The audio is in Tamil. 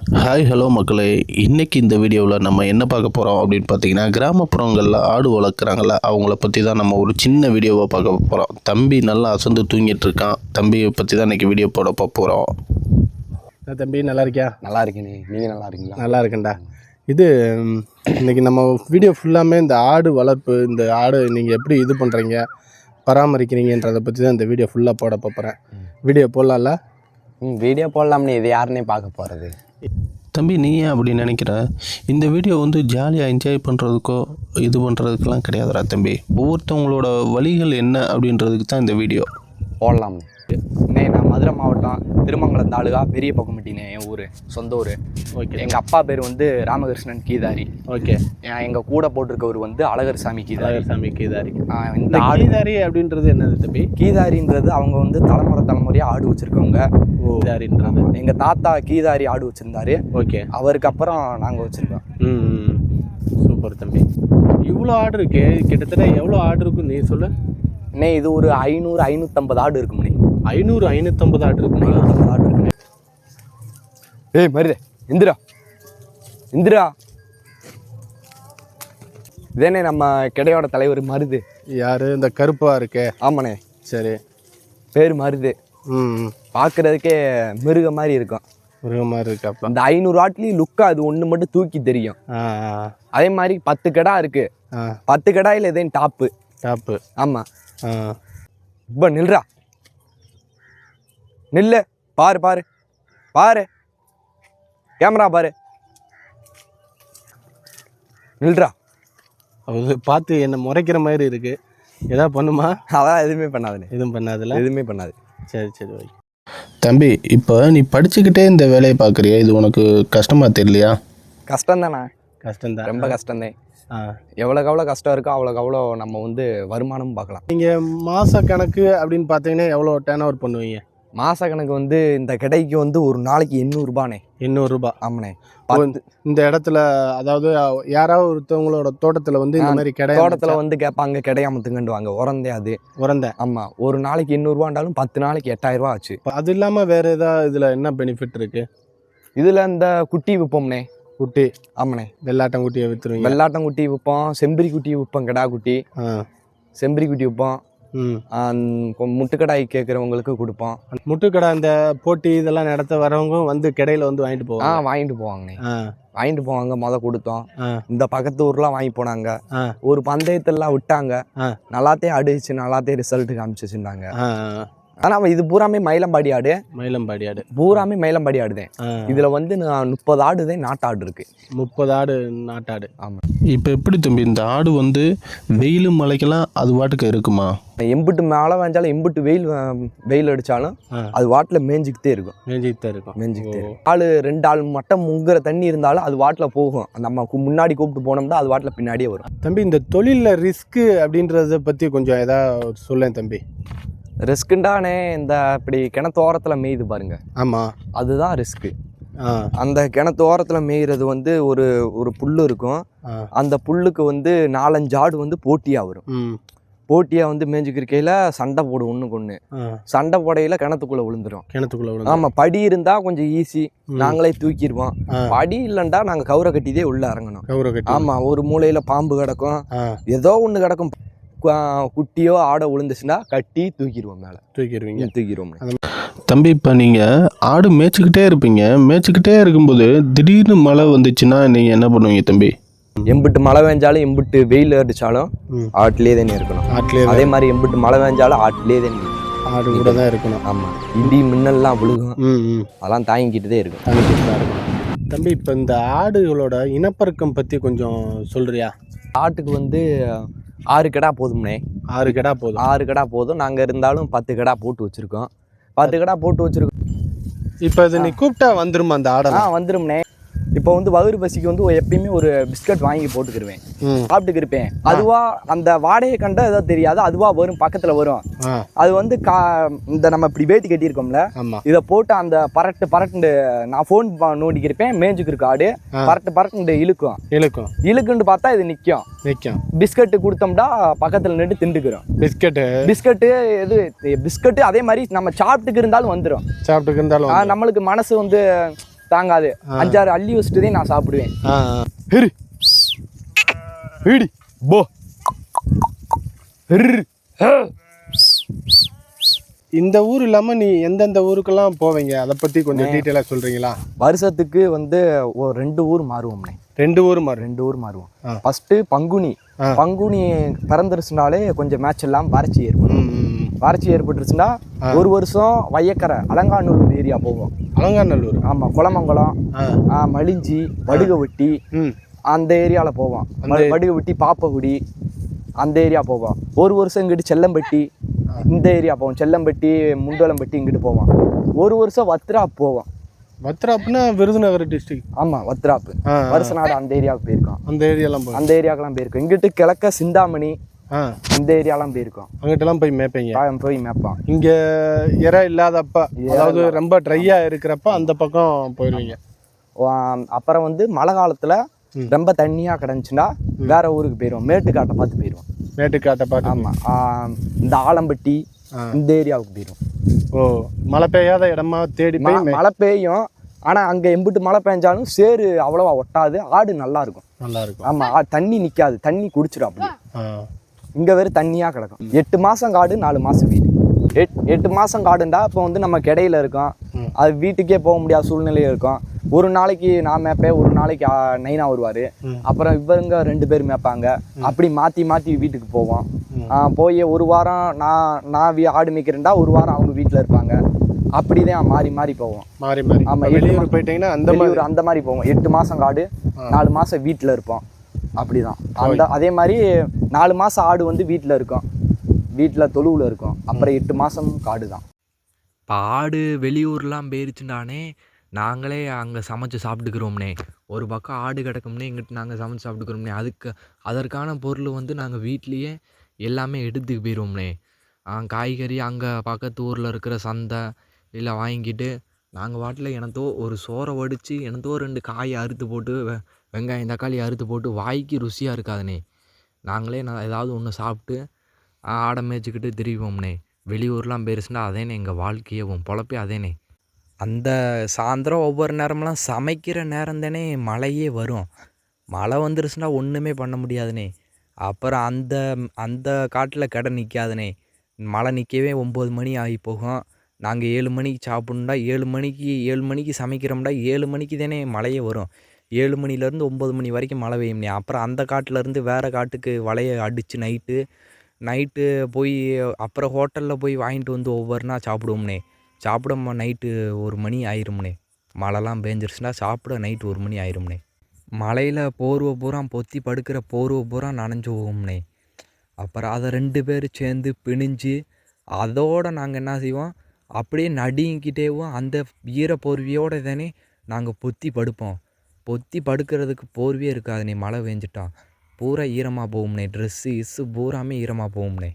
ஹாய் ஹலோ மக்களே. இன்னைக்கு இந்த வீடியோவில் நம்ம என்ன பார்க்க போகிறோம் அப்படின்னு பார்த்தீங்கன்னா கிராமப்புறங்களில் ஆடு வளர்க்குறாங்கல்ல அவங்கள பற்றி தான் நம்ம ஒரு சின்ன வீடியோவை பார்க்க போகிறோம் தம்பி நல்லா அசந்து தூங்கிட்டு இருக்கான். தம்பியை பற்றி தான் இன்னைக்கு வீடியோ போட போகிறோம் தம்பி நல்லா இருக்கியா? நல்லா இருக்கேனே நீங்கள் நல்லா இருக்கீங்களா? நல்லா இருக்கேன்டா. இது ம், இன்னைக்கு நம்ம வீடியோ ஃபுல்லாமே இந்த ஆடு வளர்ப்பு இந்த ஆடு நீங்கள் எப்படி இது பண்ணுறீங்க பராமரிக்கிறீங்கன்றதை பற்றி தான் இந்த வீடியோ ஃபுல்லாக போட போகிறேன் வீடியோ போடலாம்ல? ம் வீடியோ போடலாம்னே இது யாருன்னே பார்க்க போகிறது தம்பி நீ ஏன் அப்படி நினைக்கிற? இந்த வீடியோ வந்து ஜாலியாக என்ஜாய் பண்ணுறதுக்கோ இது பண்ணுறதுக்கெல்லாம் கிடையாதுடா தம்பி. ஒவ்வொருத்தவங்களோட வழிகள் என்ன அப்படின்றதுக்கு தான் இந்த வீடியோ போடலாம். மதுரை மாவட்டம் திருமங்கலம் தாலுகா பெரிய பக்கம்பட்டினே என் ஊர் சொந்த ஊர். ஓகே. எங்கள் அப்பா பேர் வந்து ராமகிருஷ்ணன் கீதாரி. ஓகே. எங்கள் கூட போட்டிருக்கவர் வந்து அழகர் சாமி கீதாரி. சாமி கீதாரி. இந்த கீதாரி அப்படின்றது என்னது தம்பி? கீதாரின்றது அவங்க வந்து தலைமுறை தலைமுறையாக ஆடு வச்சுருக்கவங்க. கீதாரின்றது. எங்கள் தாத்தா கீதாரி ஆடு வச்சுருந்தாரு. ஓகே. அவருக்கு அப்புறம் நாங்கள் வச்சுருக்கோம். ம் சூப்பர் தம்பி. இவ்வளோ ஆடு இருக்கே கிட்டத்தட்ட எவ்வளோ ஆடு இருக்கும் நீ சொல்லு? அண்ணே இது ஒரு ஐநூறு ஐநூற்றம்பது ஆடு இருக்கும்ண்ணே ஐநூறு ஐநூற்றம்பது ஐநூற்றம்பது ஆடு இருக்குண்ணே ஏய் மருதே இந்திரா. இந்திரா. இதேனே நம்ம கிடையோட தலைவர் மருது. யாரு? இந்த கருப்பா இருக்கே. ஆமாண்ணே. சரி. பேர் மருது. ம் பார்க்குறதுக்கே மிருக மாதிரி இருக்கும். மிருகமாக இருக்காப்பா இந்த ஐநூறு ஆட்லேயும் லுக்கா அது ஒன்று மட்டும் தூக்கி தெரியும். அதே மாதிரி பத்து கடா இருக்கு. ஆ. பத்து கடாயில் எதையும் டாப்பு? டாப்பு. ஆமாம் இப்போ நில்றா. நில்லு. பாரு பாரு. பாரு. கேமரா பாரு. நில்றா. அது பார்த்து என்ன முறைக்கிற மாதிரி இருக்கு. ஏதாவது பண்ணுமா? அதான் எதுவுமே பண்ணாதுண்ணே எதுவும் பண்ணாதுல எதுவுமே பண்ணாது. சரி சரி ஓகே. தம்பி இப்போ நீ படிச்சுக்கிட்டே இந்த வேலையை பார்க்குறியா? இது உனக்கு கஷ்டமாக தெரியலையா? கஷ்டம் தானே கஷ்டம்தான். ரொம்ப கஷ்டம்தான். ஆ. எவ்வளோக்கு எவ்வளோ கஷ்டம் இருக்கோ அவ்வளோக்கு அவ்வளோ நம்ம வந்து வருமானமும் பார்க்கலாம். நீங்கள் மாத கணக்கு அப்படின்னு பார்த்தீங்கன்னா எவ்வளோ டேர்ன் ஓவர் பண்ணுவீங்க? மாச கணக்கு வந்து இந்த கடைக்கு வந்து ஒரு நாளைக்கு எண்ணூறுபானே எண்ணூறுரூபா ஆமாண்ணே. பத்து இந்த இடத்துல அதாவது யாராவது ஒருத்தவங்களோட தோட்டத்தில் வந்து இந்த மாதிரி கடை தோட்டத்தில் வந்து கேட்பாங்க கிடையாமத்துங்கண்டு வாங்க உரந்தே அது. உறந்தேன் ஆமாம் ஒரு நாளைக்கு எண்ணூறுபாண்டாலும் பத்து நாளைக்கு எட்டாயிரம் ரூபா ஆச்சு. அது இல்லாமல் வேறு ஏதாவது இதில் என்ன பெனிஃபிட் இருக்கு? இதில் இந்த குட்டி விற்போம்னே குட்டி. ஆமாண்ணே. வெள்ளாட்டம் குட்டியை விற்றுருவீங்க வெள்ளாட்டம் குட்டி விற்போம் செம்பரி குட்டி விற்போம் கிடா குட்டி. செம்பரி குட்டி விற்போம் முட்டுக்கடாய் கேட்குறவங்களுக்கு கொடுப்போம். முட்டுக்கடை இந்த போட்டி இதெல்லாம் நடத்த வரவங்க வந்து கடையில் வந்து வாங்கிட்டு ஆ போவாங்க. வாங்கிட்டு போவாங்கண்ணே. ஆ. வாங்கிட்டு போவாங்க முத கொடுத்தோம். இந்த பக்கத்து ஊர்லாம் வாங்கி போனாங்க. ஒரு பந்தயத்தெல்லாம் விட்டாங்க. நல்லாத்தே அடிச்சு நல்லாத்தே ரிசல்ட் காமிச்சிச்சுட்டாங்க ஆ ஆனா அவன் இது பூராமே மயிலம்பாடி ஆடு. மயிலம்பாடி ஆடு. பூராமே மயிலம்பாடி ஆடுதேன் இதுல வந்து நான் முப்பது ஆடுதேன் நாட்டாடு இருக்கு. முப்பது ஆடு நாட்டாடு ஆமா. இப்போ எப்படி தம்பி இந்த ஆடு வந்து வெயில் மழைக்கெல்லாம் அது பாட்டுக்கு இருக்குமா? எம்பிட்டு மழை வேஞ்சாலும் எம்பிட்டு வெயில் வெயில் அடிச்சாலும் ஆ. அது வாட்டில் மேய்ஞ்சிக்கிட்டே இருக்கும். தான் இருக்கும். மேய்ஞ்சிக்கிட்டே இருக்கும். ஆளு ரெண்டு ஆள் மட்டும் முங்குற தண்ணி இருந்தாலும் அது வாட்டில் போகும். நம்ம முன்னாடி கூப்பிட்டு போனோம்னா அது வாட்டில் பின்னாடியே வரும். தம்பி இந்த தொழிலில் ரிஸ்க்கு அப்படின்றத பற்றி கொஞ்சம் ஏதாவது சொல்லேன் தம்பி. ரிஸ்க்குண்டானே இந்த இப்படி கிணத்து ஓரத்தில் மேயுது பாருங்க. ஆமாம் அதுதான் ரிஸ்க்கு அந்த கிணத்து ஓரத்தில் மேய்கிறது வந்து ஒரு ஒரு புல் இருக்கும். அந்த புல்லுக்கு வந்து நாலஞ்சு ஆடு வந்து போட்டியாக வரும். போட்டியாக வந்து மேய்ஞ்சிக்கிருக்கையில் சண்டை போடும் ஒன்றுக்கு ஒன்று சண்டை போடையில் கிணத்துக்குள்ளே விழுந்துரும். கிணத்துக்குள்ள ஆமாம் படி இருந்தால் கொஞ்சம் ஈஸி. நாங்களே தூக்கிடுவோம் படி இல்லைண்டா நாங்கள் கவுரை கட்டிதே உள்ளே இறங்கணும். கட்டி. ஆமாம் ஒரு மூலையில் பாம்பு கிடக்கும். ஏதோ ஒன்று கிடக்கும். குட்டியோ ஆடோ விழுந்துச்சுன்னா கட்டி தூக்கிடுவோம் மேலே. தூக்கிடுவீங்க. தூக்கிடுவோம் தம்பி இப்போ நீங்கள் ஆடு மேய்ச்சிக்கிட்டே இருப்பீங்க. மேய்ச்சிக்கிட்டே இருக்கும்போது திடீர்னு மழை வந்துச்சுன்னா நீங்கள் என்ன பண்ணுவீங்க தம்பி? எம்பிட்டு மழை பெஞ்சாலும் எம்பிட்டு வெயில் அடிச்சாலும் ம். ஆட்டிலே தானே இருக்கணும். ஆட்டிலே அதே மாதிரி எம்பிட்டு மழை பெஞ்சாலும் ஆட்டிலே தானே இருக்கணும். ஆடு கூட தான் இருக்கணும். ஆமாம் இடி மின்னல்லாம் விழுகும். அதெல்லாம் தாங்கிக்கிட்டு தான் இருக்கும் தங்கிட்டு தான் இருக்கணும். தம்பி இப்போ இந்த ஆடுகளோட இனப்பெருக்கம் பற்றி கொஞ்சம் சொல்றியா? ஆட்டுக்கு வந்து ஆறு கடா போதும்னே. ஆறு கடா போதும். ஆறு கடா போதும். நாங்கள் இருந்தாலும் பத்து கடா போட்டு வச்சுருக்கோம். பத்து கடா போட்டு வச்சுருக்கோம். இப்போ இது நீ கூப்பிட்டா வந்துருமா அந்த ஆ ஆடெல்லாம் வந்துரும்னே. இப்போ வந்து வகுறு பசிக்கு வந்து எப்பயுமே ஒரு பிஸ்கட் வாங்கி போட்டுக்கிருவேன். சாப்பிட்டுக்கு இருப்பேன் அதுவா அந்த வாடையை கண்டா ஏதோ தெரியாது அதுவா வரும் பக்கத்துல வரும். அது வந்து கா இந்த நம்ம இப்படி வேட்டி கட்டியிருக்கோம்ல இதை போட்டு அந்த பரட்டு பரட்டு நான் ஃபோன் நோண்டிக்கு இருப்பேன் மேஞ்சுக்கு இருக்கு ஆடு. பரட்டு பரட்டு இழுக்கும். இழுக்கும். இழுக்குன்னு பார்த்தா இது நிற்கும் நிற்கும் பிஸ்கட்டு கொடுத்தோம்னா பக்கத்துல நின்று திண்டுக்கிறோம் பிஸ்கட்டு. பிஸ்கட்டு இது பிஸ்கட்டு அதே மாதிரி நம்ம சாப்பிட்டுக்கு இருந்தாலும் வந்துடும் சாப்பிட்டுக்கு இருந்தாலும். நம்மளுக்கு மனசு வந்து தாங்காது. அஞ்சாறு அள்ளி வச்சுட்டு நான் சாப்பிடுவேன். ஹிரி. ஹிடி. போ. ஹிர். இந்த ஊர் இல்லாமல் நீ எந்தெந்த ஊருக்கெல்லாம் போவீங்க? அதை பற்றி கொஞ்சம் டீட்டெயிலாக சொல்கிறீங்களா வருஷத்துக்கு வந்து ஒரு ரெண்டு ஊர் மாறுவோம்ண்ணே ரெண்டு ஊர் மாறு ரெண்டு ஊர் மாறுவோம். ஆ. ஃபர்ஸ்ட் பங்குனி. பங்குனி பிறந்துருச்சுனாலே கொஞ்சம் மேட்ச் எல்லாம் வறட்சி ஏற்படும். வறட்சி ஏற்பட்டுருச்சுன்னா ஒரு வருஷம் வையக்கரை அலங்காநல்லூர் ஏரியா போவோம். அலங்காநல்லூர்? ஆமாம் குளமங்கலம் மலிஞ்சி வடுகவட்டி அந்த ஏரியாவில் போவோம். வடுகவட்டி பாப்பகுடி அந்த ஏரியா போவோம். ஒரு வருஷம் இங்கிட்டு செல்லம்பட்டி இந்த ஏரியா போவோம். செல்லம்பட்டி முண்டோலம்பட்டி இங்கிட்டு போவோம். ஒரு வருஷம் வத்ராப் போவோம். வத்ராப்னா விருதுநகர் டிஸ்ட்ரிக்ட் ஆமாம் வத்ராப்பு ஆ வருஷநாடு அந்த ஏரியாவுக்கு போயிருக்கோம். அந்த ஏரியாலாம் அந்த ஏரியாக்கெல்லாம் போயிருக்கோம். இங்கிட்டு கிழக்க சிந்தாமணி இந்த ஏரியாலாம் போயிருக்கோம் அங்கிட்டலாம் போய் மேய்ப்பீங்க. போய் மேப்பான் இங்கே இறை இல்லாதப்ப அதாவது ரொம்ப ட்ரையாக இருக்கிறப்ப அந்த பக்கம் போயிடுவீங்க அப்புறம் வந்து மழை காலத்தில் ரொம்ப தண்ணியாக கிடந்துச்சுன்னா வேற ஊருக்கு போயிடுவோம் மேட்டுக்காட்டை பார்த்து போயிடுவோம் மேட்டுக்காட்டை பாட்டு ஆமாம் இந்த ஆலம்பட்டி. இந்த ஏரியாவுக்கு போயிடும் ஓ மழை பெய்யாத இடமா தேடி மழை பெய்யும். ஆனால் அங்கே எம்பிட்டு மழை பெஞ்சாலும் சேறு அவ்வளோவா ஒட்டாது. ஆடு நல்லா இருக்கும். நல்லா இருக்கும். ஆமாம் தண்ணி நிற்காது தண்ணி குடிச்சிடும் அப்படி. இங்கே வெறும் தண்ணியாக கிடக்கும். எட்டு மாதம் காடு நாலு மாதம் வீடு. எட் எட்டு மாதம் காடுண்டா இப்போ வந்து நம்ம கிடையில இருக்கோம். அது வீட்டுக்கே போக முடியாத சூழ்நிலையில் இருக்கும். ஒரு நாளைக்கு நான் மேப்பேன் ஒரு நாளைக்கு நைனா வருவார். அப்புறம் இவங்க ரெண்டு பேர் மேய்ப்பாங்க. அப்படி மாற்றி மாற்றி வீட்டுக்கு போவோம். போய் ஒரு வாரம் நான் நான் வீ- ஆடு மேய்க்கிறேன்டா ஒரு வாரம் அவங்க வீட்டில் இருப்பாங்க. அப்படி தான் மாறி மாறி போவோம். மாறி மாறி. ஆமா, இப்ப எட்டு வெளியூர் போயிட்டீங்கன்னா அந்த மாதிரி. அந்த மாதிரி போவோம். எட்டு மாதம் காடு நாலு மாதம் வீட்டில் இருப்போம். அப்படிதான். அந்த அதே மாதிரி நாலு மாதம் ஆடு வந்து வீட்டில் இருக்கும். வீட்டில் தொழுவில் இருக்கும். அப்புறம் எட்டு மாதம் காடு தான். இப்போ ஆடு வெளியூர்லாம் போயிருச்சுனானே நாங்களே அங்கே சமைச்சு சாப்பிட்டுக்கிறோம்னே. ஒரு பக்கம் ஆடு கிடக்கும்னே எங்கிட்ட நாங்கள் சமைச்சு சாப்பிட்டுக்கிறோம்னே. அதுக்கு அதற்கான பொருள் வந்து நாங்கள் வீட்லேயே எல்லாமே எடுத்துக்கு போயிடுவோம்னே காய்கறி அங்கே பக்கத்து ஊரில் இருக்கிற சந்தை இல்லை வாங்கிட்டு நாங்கள் வாட்டில் எனத்தோ ஒரு சோறை வடித்து எனத்தோ ரெண்டு காயை அறுத்து போட்டு வெ- வெங்காயம் தக்காளி அறுத்து போட்டு வாய்க்கு ருசியாக இருக்காதுனே. நாங்களே நான் ஏதாவது ஒன்று சாப்பிட்டு ஆடை மேய்ச்சிக்கிட்டு திரிவோம்ண்ணே வெளியூர்லாம் போயிருச்சுன்னா அதேனே. எங்கள் வாழ்க்கையே உன் பொழப்பே அதேனே. அந்த சாயந்தரம் ஒவ்வொரு நேரமெல்லாம் சமைக்கிற நேரம் தானே மழையே வரும். மழை வந்துருச்சுன்னா ஒன்றுமே பண்ண முடியாதுண்ணே அப்புறம் அந்த அந்த காட்டில் கடை நிற்காதுண்ணே மழை நிற்கவே ஒம்பது மணி ஆகி போகும். நாங்கள் ஏழு மணிக்கு சாப்பிட்ணுண்டா ஏழு மணிக்கு ஏழு மணிக்கு சமைக்கிறோம்டா ஏழு மணிக்கு தானே மழையே வரும். ஏழு மணிலேருந்து ஒம்பது மணி வரைக்கும் மழை பெய்யும்ண்ணே அப்புறம் அந்த காட்டிலேருந்து வேறு காட்டுக்கு வலையை அடித்து நைட்டு நைட்டு போய் அப்புறம் ஹோட்டலில் போய் வாங்கிட்டு வந்து ஒவ்வொரு நாள் சாப்பிடுவோம்னே சாப்பிட நைட்டு ஒரு மணி ஆயிரும்னே மழைலாம் பேஞ்சிருச்சுன்னா சாப்பிட நைட்டு ஒரு மணி ஆயிரும்னே மழையில் போர்வை பூரா பொத்தி படுக்கிற போர்வை பூரா நனைஞ்சு போகும்னே அப்புறம் அதை ரெண்டு பேர் சேர்ந்து பிணிஞ்சு அதோடு நாங்கள் என்ன செய்வோம்? அப்படியே நடுங்கிட்டேவும் அந்த ஈர போர்வையோடு தானே நாங்கள் பொத்தி படுப்போம். பொத்தி படுக்கிறதுக்கு போர்வையே இருக்காதுண்ணே மழை பெஞ்சிட்டா. பூரா ஈரமாக போகும்ண்ணே ட்ரெஸ்ஸு இஸ்ஸு பூராமே ஈரமாக போகும்ண்ணே